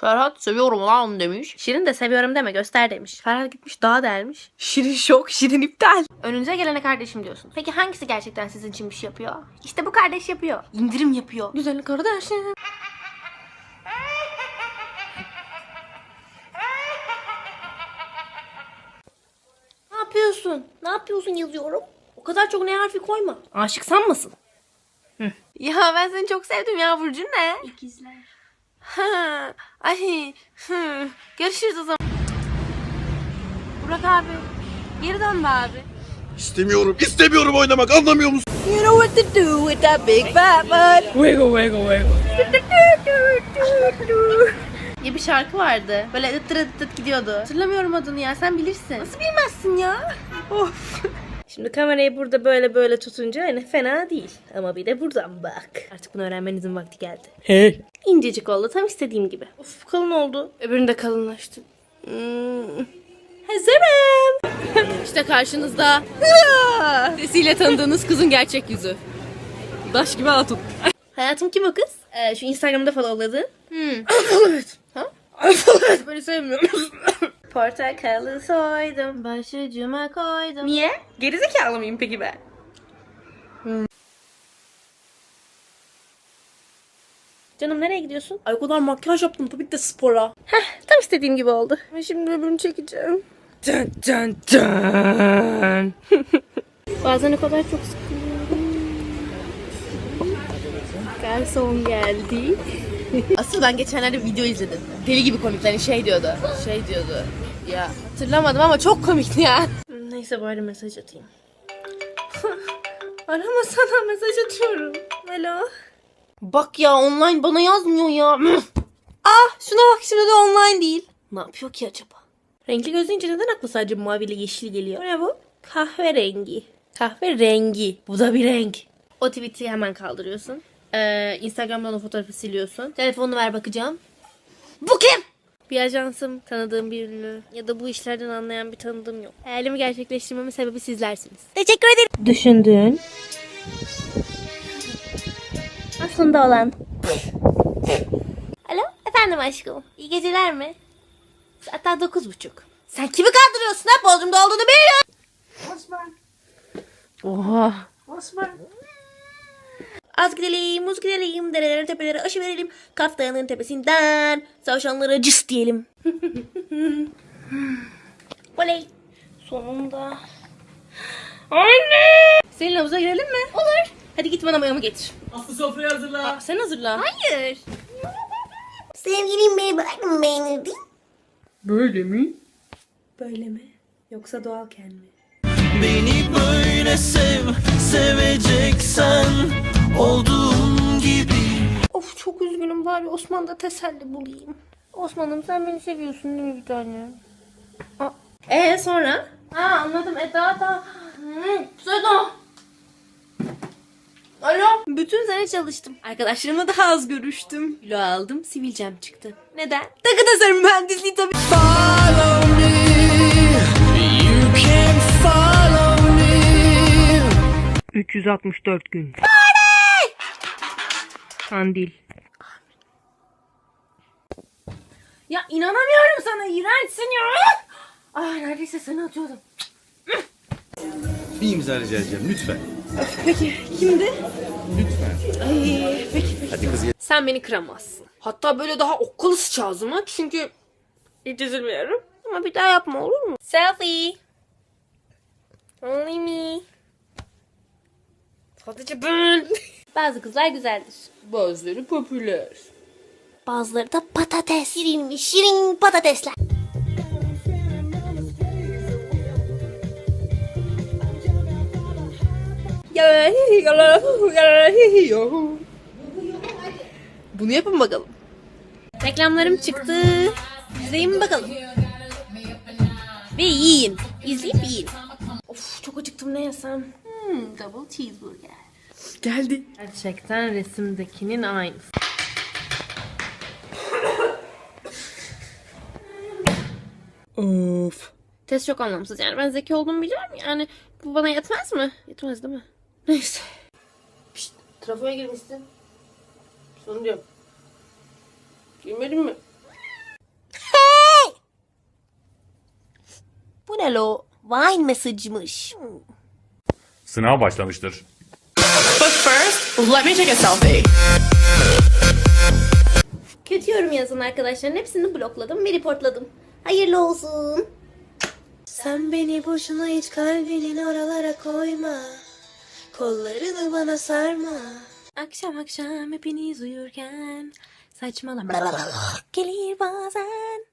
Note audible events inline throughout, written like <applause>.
Ferhat seviyorum lan demiş. Şirin de seviyorum deme göster demiş. Ferhat gitmiş daha delmiş. Şirin şok, Şirin iptal. Önünüze gelene kardeşim diyorsun. Peki hangisi gerçekten sizin için bir şey yapıyor? İşte bu kardeş yapıyor. İndirim yapıyor. Güzel kardeşim. Ne yapıyorsun? Ne yapıyorsun yazıyorum. O kadar çok ne harfi koyma. Aşık sanmasın. Ya ben seni çok sevdim ya Burcu ne? İkizler. Ha, ay, hı. Görüşürüz o zaman. Burak abi, geri dön be abi. İstemiyorum, istemiyorum oynamak anlamıyor musun? You know what to do with that big fat butt. Wiggle wiggle wiggle. diye bir şarkı vardı. Böyle ıt tıt ıt tıt gidiyordu. Hatırlamıyorum adını ya sen bilirsin. Nasıl bilmezsin ya? Of. Şimdi kamerayı burada böyle böyle tutunca hani fena değil. Ama bir de buradan bak. Artık bunu öğrenmenizin vakti geldi. Hey. İncecik oldu tam istediğim gibi. Of kalın oldu. Öbürünü de kalınlaştı. Hmm. Hazırım. <laughs> İşte karşınızda <laughs> sesiyle tanıdığınız kızın gerçek yüzü. Daş gibi hatun. Hayatım kim o kız? Ee, şu Instagram'da followladı. Hmm. <laughs> ha? Böyle sevmiyorum. Portakalı soydum, başucuma koydum. Niye? Gerizekalı mıyım peki ben? Canım nereye gidiyorsun? Ay o kadar makyaj yaptım tabii ki de spora. Heh tam istediğim gibi oldu. Ve şimdi öbürünü çekeceğim. Dun dun dun. <laughs> Bazen o kadar çok sıkılıyorum. Garson geldi. <laughs> Asıl ben geçenlerde video izledim. Deli gibi komikler hani şey diyordu. Şey diyordu. Ya hatırlamadım ama çok komikti ya. Neyse bari mesaj atayım. <laughs> Arama sana mesaj atıyorum. Alo. Bak ya online bana yazmıyor ya. <clears throat> ah şuna bak şimdi de online değil. Ne yapıyor ki acaba? Renkli gözleyince neden aklı sadece mavi ile yeşil geliyor? Ne bu? Kahverengi. Kahverengi. Bu da bir renk. O tweet'i hemen kaldırıyorsun. Ee, Instagram'dan o fotoğrafı siliyorsun. Telefonunu ver bakacağım. Bu kim? Bir ajansım, tanıdığım bir ünlü ya da bu işlerden anlayan bir tanıdığım yok. Hayalimi gerçekleştirmemin sebebi sizlersiniz. Teşekkür ederim. Düşündüğün. Aslında olan. Alo, efendim aşkım. İyi geceler mi? Hatta dokuz buçuk. Sen kimi kandırıyorsun ha? Bodrum'da olduğunu biliyorum. Oha. Az gidelim, muz gidelim, derelere tepelere aşı verelim. Kaf Dağı'nın tepesinden savaşanlara cıs diyelim. <laughs> Oley. Sonunda. Anne! Seninle havuza girelim mi? Olur. Hadi git bana mayamı getir. Aslı sofrayı hazırla. Aa, sen hazırla. Hayır. Sevgilim beni bırakın beğenirdi. Böyle mi? Böyle mi? Yoksa doğalken mi? Beni böyle sev, seveceksen olduğum gibi. Of çok üzgünüm bari Osman'da teselli bulayım. Osman'ım sen beni seviyorsun değil mi bir tane? Ee sonra? Ha anladım Eda da. Seda. Alo. Bütün sene çalıştım. Arkadaşlarımla daha az görüştüm. Kilo aldım, sivilcem çıktı. Neden? Takı tasarım mühendisliği tabii. Follow me, you can follow me. 364 gün. Kandil. Ya inanamıyorum sana iğrençsin ya. Ah neredeyse seni atıyordum. Bir imza rica edeceğim lütfen. Peki kimdi? Lütfen. Ay peki. Hadi kız Sen beni kıramazsın. Hatta böyle daha okkalı sıçağızıma çünkü hiç üzülmüyorum. Ama bir daha yapma olur mu? Selfie. Only me. Sadece ben. <laughs> Bazı kızlar güzeldir. Bazıları popüler. Bazıları da patates. Şirin şirin patatesler. Bunu yapın bakalım. Reklamlarım çıktı. İzleyin bakalım. Ve yiyin. İzleyip yiyin. Of çok acıktım ne yesem? Hmm, double cheeseburger. Geldi. Gerçekten resimdekinin aynısı. Of. Test çok anlamsız yani. Ben zeki olduğumu biliyorum yani. Bu bana yetmez mi? Yetmez değil mi? Neyse. Pişt, trafoya girmişsin. Sonra diyorum. Girmedin mi? Hey! Bu ne lo? Vine mesajmış. Sınav başlamıştır. But first, let me take a selfie. Kötü yorum yazan arkadaşların hepsini blokladım ve reportladım. Hayırlı olsun. Sen beni boşuna hiç kalbinin oralara koyma. Kollarını bana sarma. Akşam akşam hepiniz uyurken saçmalama. <laughs> Gelir bazen.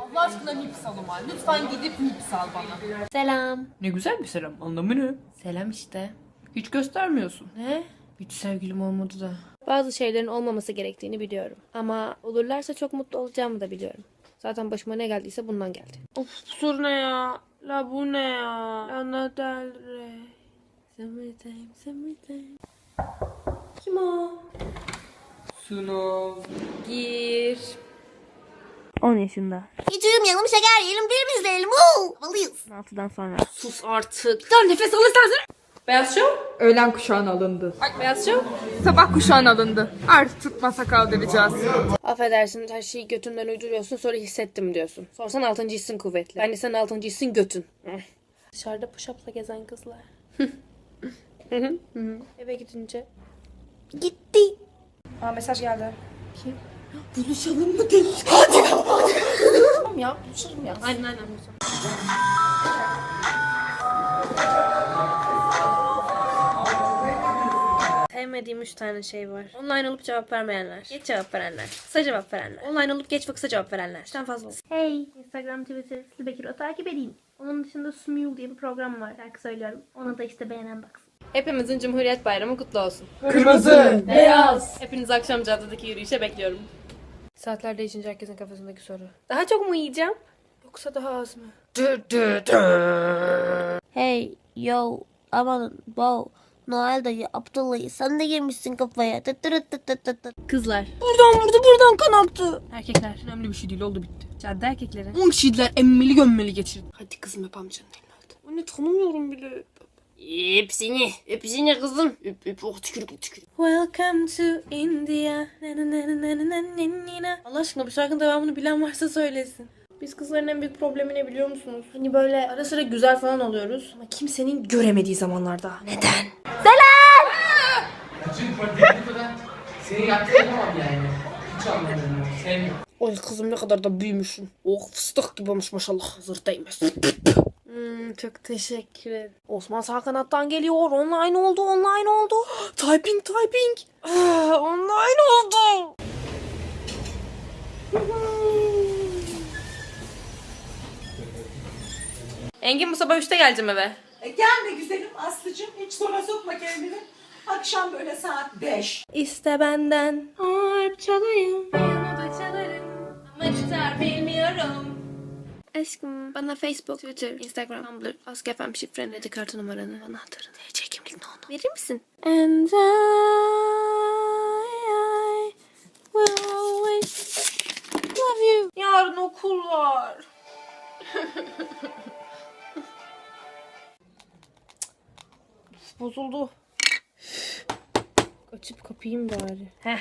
Allah aşkına mips al Umar. Lütfen gidip mips al bana. Selam. Ne güzel bir selam. Anlamı ne? Selam işte. Hiç göstermiyorsun. Ne? Hiç sevgilim olmadı da. Bazı şeylerin olmaması gerektiğini biliyorum. Ama olurlarsa çok mutlu olacağımı da biliyorum. Zaten başıma ne geldiyse bundan geldi. Of soru ne ya? La bu ne ya? Lana Del Rey. Summertime, summertime. Kim o? Sınav. Gir. 10 yaşında. Hiç uyumayalım şeker yiyelim film izleyelim. Woo! Havalıyız. 6'dan sonra. Sus artık. Tamam nefes alırsan Beyaz şov öğlen kuşağına alındı. Beyaz şov sabah kuşağına alındı. Artık tutma sakal demeyeceğiz. Affedersin her şeyi götünden uyduruyorsun sonra hissettim diyorsun. Sorsan 6. hissin kuvvetli. Ben de senin 6. hissin götün. Dışarıda push-up'la gezen kızlar. Eve gidince. Gitti. Aa mesaj geldi. <gasps> Ya buluşalım ya. Aynen aynen buluşalım. Sevmediğim üç tane şey var. Online olup cevap vermeyenler. Geç cevap verenler. Kısa cevap verenler. Online olup geç ve kısa cevap verenler. Üçten fazla olsun. Hey! Instagram, Twitter, Slı Bekir'i takip edeyim. Onun dışında Smule diye bir program var. Şarkı söylüyorum. Ona da işte beğenen baksın. Hepimizin Cumhuriyet Bayramı kutlu olsun. Kırmızı, beyaz. Hepiniz akşam caddedeki yürüyüşe bekliyorum. Saatler değişince herkesin kafasındaki soru. Daha çok mu yiyeceğim? Yoksa daha az mı? Hey yo aman wow. Noel dayı Abdullah'ı sen de girmişsin kafaya. Tıt tırıt tıt tıt tıt tıt. Kızlar. Buradan vurdu buradan kan aktı. Erkekler. Önemli bir şey değil oldu bitti. Cadde erkekleri. 10 kişiler emmeli gömmeli geçirdi. Hadi kızım öp amcanın elini hadi. Anne tanımıyorum bile. Hepsini. Hepsini kızım. Öp öp. Oh tükürük tükürük. Welcome to India. Na na na na na na na na. Allah aşkına bu şarkının devamını bilen varsa söylesin. Biz kızların en büyük problemi ne biliyor musunuz? Hani böyle ara sıra güzel falan oluyoruz. Ama kimsenin göremediği zamanlarda. Neden? Seni yaptıramam yani. Hiç anlamıyorum. Sevmiyorum. Oy kızım ne kadar da büyümüşsün. Oh fıstık gibi olmuş maşallah. Zırt değmez. Hmm, çok teşekkür ederim. Osman Salkanat'tan geliyor. Online oldu, online oldu. <gasps> typing, typing. Ah, <sighs> online oldu. <laughs> Engin bu sabah 3'te geleceğim eve. E, Gelme güzelim Aslı'cığım hiç sonra sokma kendini. Akşam böyle saat 5. İste benden. Harp çalayım. Piyano da çalarım. Ama gitar bilmiyorum. Aşkım bana Facebook, Twitter, Instagram, Tumblr, Ask FM şifreni, kredi kartı numaranı, anahtarını, TC kimlik ne onu verir misin? And I, I will always love you. Yarın okul var. <laughs> Bozuldu. Açıp kapayım bari. Heh.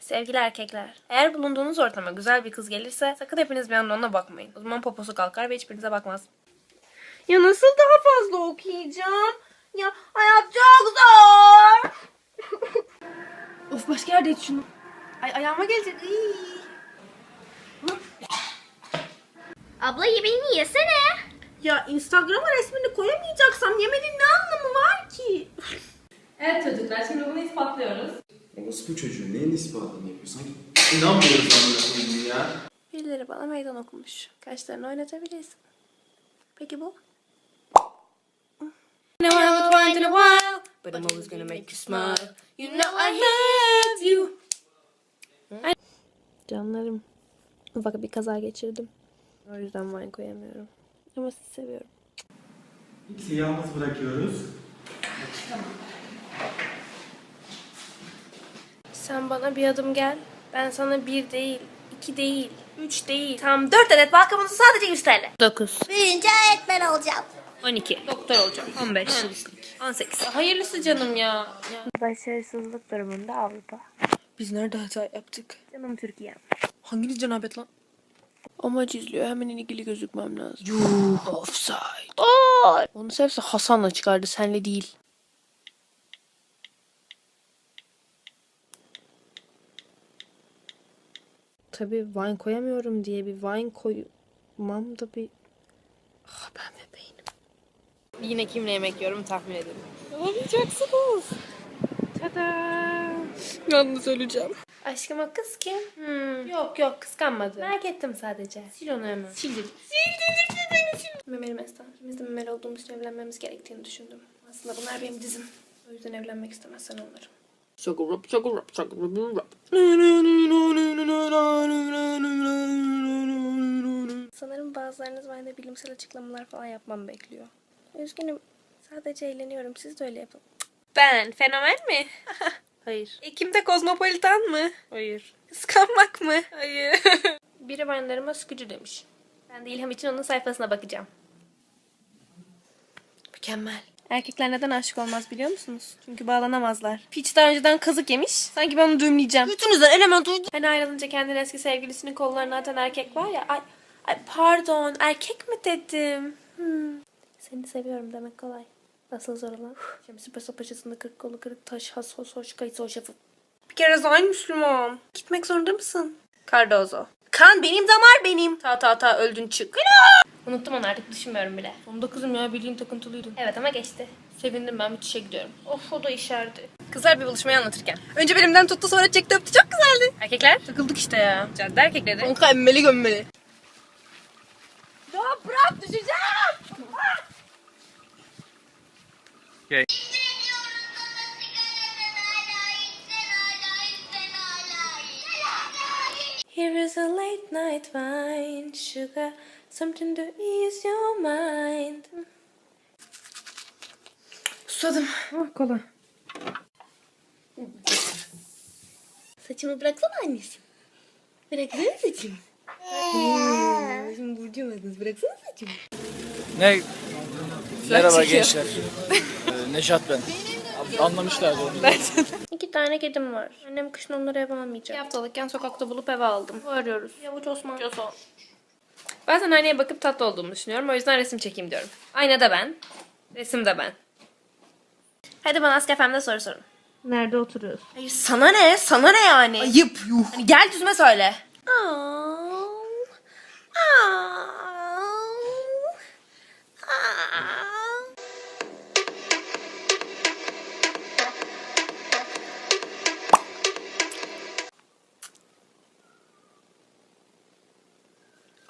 Sevgili erkekler, eğer bulunduğunuz ortama güzel bir kız gelirse sakın hepiniz bir anda ona bakmayın. O zaman poposu kalkar ve hiçbirinize bakmaz. Ya nasıl daha fazla okuyacağım? Ya hayat çok zor. <laughs> of başka yerde iç şunu. Ay ayağıma gelecek. Iy. Abla yemeğini yesene. Ya Instagram'a resmini koyamayacaksam yemenin ne anlamı var ki? evet çocuklar şimdi bunu ispatlıyoruz. Nasıl bu çocuğun neyin ispatını yapıyor? Sanki inanmıyoruz amına koyayım ya. Birileri bana meydan okumuş. Kaşlarını oynatabilirsin. Peki bu? Know I haven't tried in a while, but I'm always gonna make you smile. You know I love you. Canlarım. Ufak bir kaza geçirdim. O yüzden wine koyamıyorum. Ama sizi seviyorum. İkisi yalnız bırakıyoruz. Sen bana bir adım gel. Ben sana bir değil, 2 değil. 3 değil. Tam 4 adet kabuğunuzu sadece 100 TL. 9. Büyüyünce öğretmen olacağım. 12. Doktor olacağım. 15. 18. Hayırlısı canım ya. ya. Başarısızlık durumunda Avrupa. Biz nerede hata yaptık? Canım Türkiye. Hanginiz cenabet lan? Amaç izliyor. Hemen ilgili gözükmem lazım. Yuh. Offside. Aa! Onu sevse Hasan'la çıkardı. Senle değil. Tabii wine koyamıyorum diye bir wine koymam da bir... Ah ben bebeğim. Yine kimle yemek yiyorum tahmin edin. Olamayacaksınız. Tada. Yalnız öleceğim. Aşkım o kız kim? Hmm. Yok yok kıskanmadı. Merak ettim sadece. Sil onu hemen. Sildim. Memeli Mestan. İkimiz de memeli olduğumuz için evlenmemiz gerektiğini düşündüm. Aslında bunlar benim dizim. O yüzden evlenmek istemezsen onlarım. Sugar rap, sugar rap, sugar rap. Sanırım bazılarınız bende bilimsel açıklamalar falan yapmamı bekliyor. Üzgünüm. Sadece eğleniyorum. Siz de öyle yapın. Ben fenomen mi? <laughs> Hayır. Ekim'de kozmopolitan mı? Hayır. Kıskanmak mı? Hayır. <laughs> Biri benlerime sıkıcı demiş. Ben de İlham için onun sayfasına bakacağım. Mükemmel. Erkekler neden aşık olmaz biliyor musunuz? Çünkü bağlanamazlar. Piç daha önceden kazık yemiş. Sanki ben onu düğümleyeceğim. Bütünüzden element uydu. Hani ayrılınca kendini eski sevgilisinin kollarına atan erkek var ya. Ay, ay pardon erkek mi dedim? Hmm. Seni seviyorum demek kolay. Nasıl zor olan? Şimdi süper paçasında kırık kolu kırık taş has hoş hoş kayıt hoş yapıp. Bir kere zayn Müslüman. Gitmek zorunda mısın? Cardozo. Kan benim damar benim. Ta ta ta öldün çık. Unuttum onu artık düşünmüyorum bile. Onda kızım ya bildiğin takıntılıydın. Evet ama geçti. Sevindim ben müthişe gidiyorum. Of o da işerdi. Kızlar bir buluşmayı anlatırken. Önce belimden tuttu sonra çekti öptü çok güzeldi. Erkekler? Takıldık işte ya. Cadde erkekleri. Kanka emmeli gömmeli. Here is a late night wine, sugar, something to ease your mind. Susadım. Ah kola. Saçımı bıraksana annesi. Bıraksana saçımı. Şimdi burcu musunuz? Bıraksana saçımı. Ne? Merhaba gençler. Ee, Neşat ben. Abi, Anlamışlardı onu. <laughs> İki tane kedim var. Annem kışın onları eve almayacak. Bir haftalıkken sokakta bulup eve aldım. Bu arıyoruz. Yavuç Osman. Bazen aynaya bakıp tatlı olduğumu düşünüyorum. O yüzden resim çekeyim diyorum. Aynada ben. Resim de ben. Hadi bana Askefem'de soru sorun. Nerede oturuyorsun? Hayır sana ne? Sana ne yani? Ayıp yuh. Hani gel yüzüme söyle.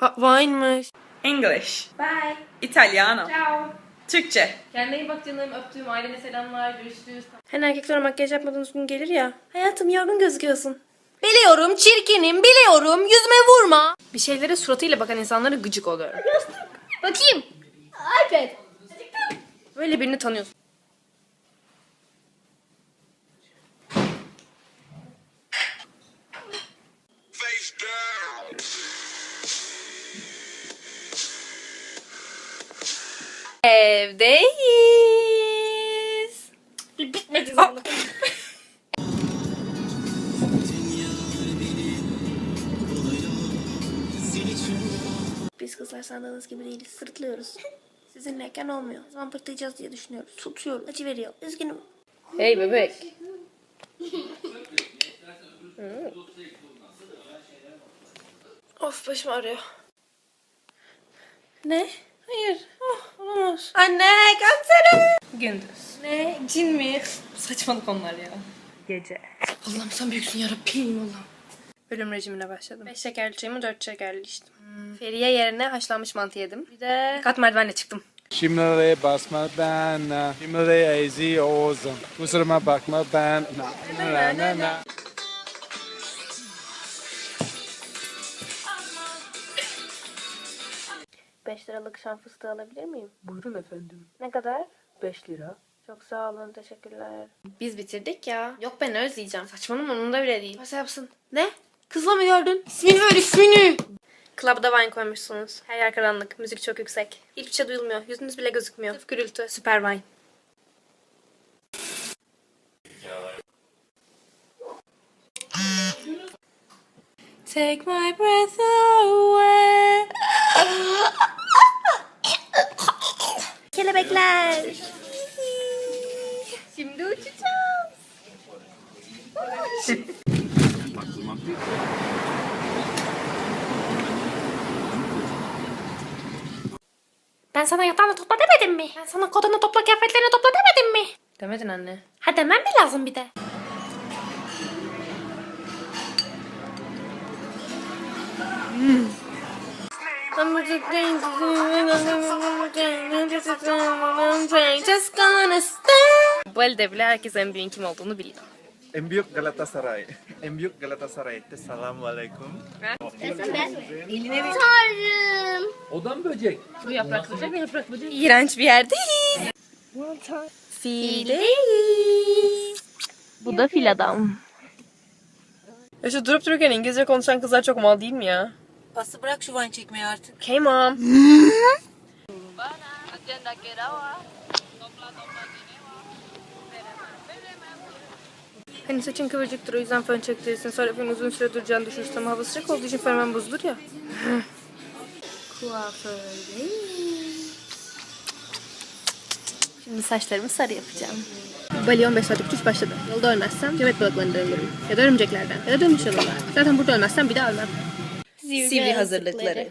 Ha, wine'mış. English. Bye. Italiano. Ciao. Türkçe. Kendine iyi bak canım. Öptüğüm ailene selamlar. Görüşürüz. Hani erkekler makyaj yapmadığınız gün gelir ya. Hayatım yorgun gözüküyorsun. Biliyorum çirkinim biliyorum yüzüme vurma. Bir şeylere suratıyla bakan insanlara gıcık oluyorum. Bakayım. iPad. Böyle birini tanıyorsun. Evdeyiz. Bitmedi zaten. Biz kızlar sandığınız gibi değiliz. Sırıtlıyoruz. <laughs> Sizinleyken olmuyor. O zaman pırtlayacağız diye düşünüyoruz. Tutuyoruz. Acı veriyor. Üzgünüm. Hey bebek. of başım ağrıyor. Ne? Hayır. Oh, olamaz. Anne kalksana. Gündüz. Ne? Cin mi? Saçmalık onlar ya. Gece. Allah'ım sen büyüksün yarabbim Allah'ım. Bölüm rejimine başladım. 5 şekerli çayımı 4 şekerli içtim. Feriye yerine haşlanmış mantı yedim. Bir de kat merdivenle çıktım. Şimdileri basma bana. Şimdileri ezi oğuzum. Kusuruma bakma ben. Na, na, na, na. Liralık şan fıstığı alabilir miyim? Buyurun efendim. Ne kadar? 5 lira. Çok sağ olun teşekkürler. Biz bitirdik ya. Yok ben özleyeceğim. Saçmalama onun da bile değil. Nasıl yapsın? Ne? Kızla mı gördün? İsmini ver ismini. Club'da wine koymuşsunuz. Her yer karanlık. Müzik çok yüksek. Hiçbir şey duyulmuyor. Yüzünüz bile gözükmüyor. Sırf gürültü. Süper wine. Take my breath away. Kelebekler. Şimdi uçacağız. Ben sana yatağını topla demedim mi? Ben sana kodanı topla kıyafetlerini topla demedim mi? Demedin anne. Ha demem mi lazım bir de? Just gonna stay. Bu elde bile herkes en büyük kim olduğunu biliyor. En büyük Galatasaray. En büyük Galatasaray. Selamun aleyküm. Tanrım. Odam böcek. İğrenç bir yerdeyiz. Fileyiz. Bu da fil adam. Ya şu durup dururken İngilizce konuşan kızlar çok mal değil mi ya? Aslı bırak şu van çekmeyi artık. Okay mom. Hani saçın kıvırcıktır o yüzden fön çektirirsin. Sonra fön uzun süre duracağını düşünürsem hava sıcak olduğu için fön hemen bozulur ya. Kuafördeyiz. Şimdi saçlarımı sarı yapacağım. Bali 15 saatlik uçuş başladı. Yolda ölmezsem köpek balıklarından ölürüm. Ya da örümceklerden. Ya da dönmüş yollar. Zaten burada ölmezsem bir daha ölmem. Sivri hazırlıkları.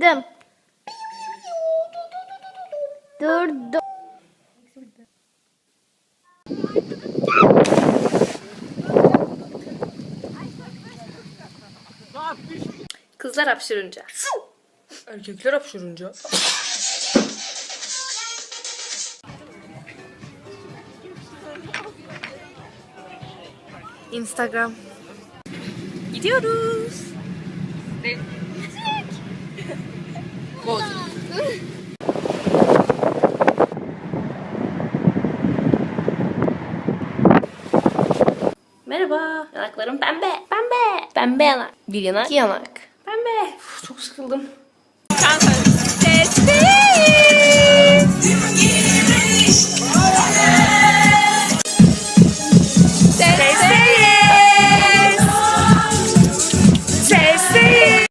Dım. Dur dur. Kızlar hapşırınca. Erkekler hapşırınca. Instagram. Gidiyoruz. Bol. Merhaba. Yanaklarım pembe. Pembe. Pembe yanak. Bir yanak, iki yanak. Pembe. Uf, çok sıkıldım. Kanka. Testi.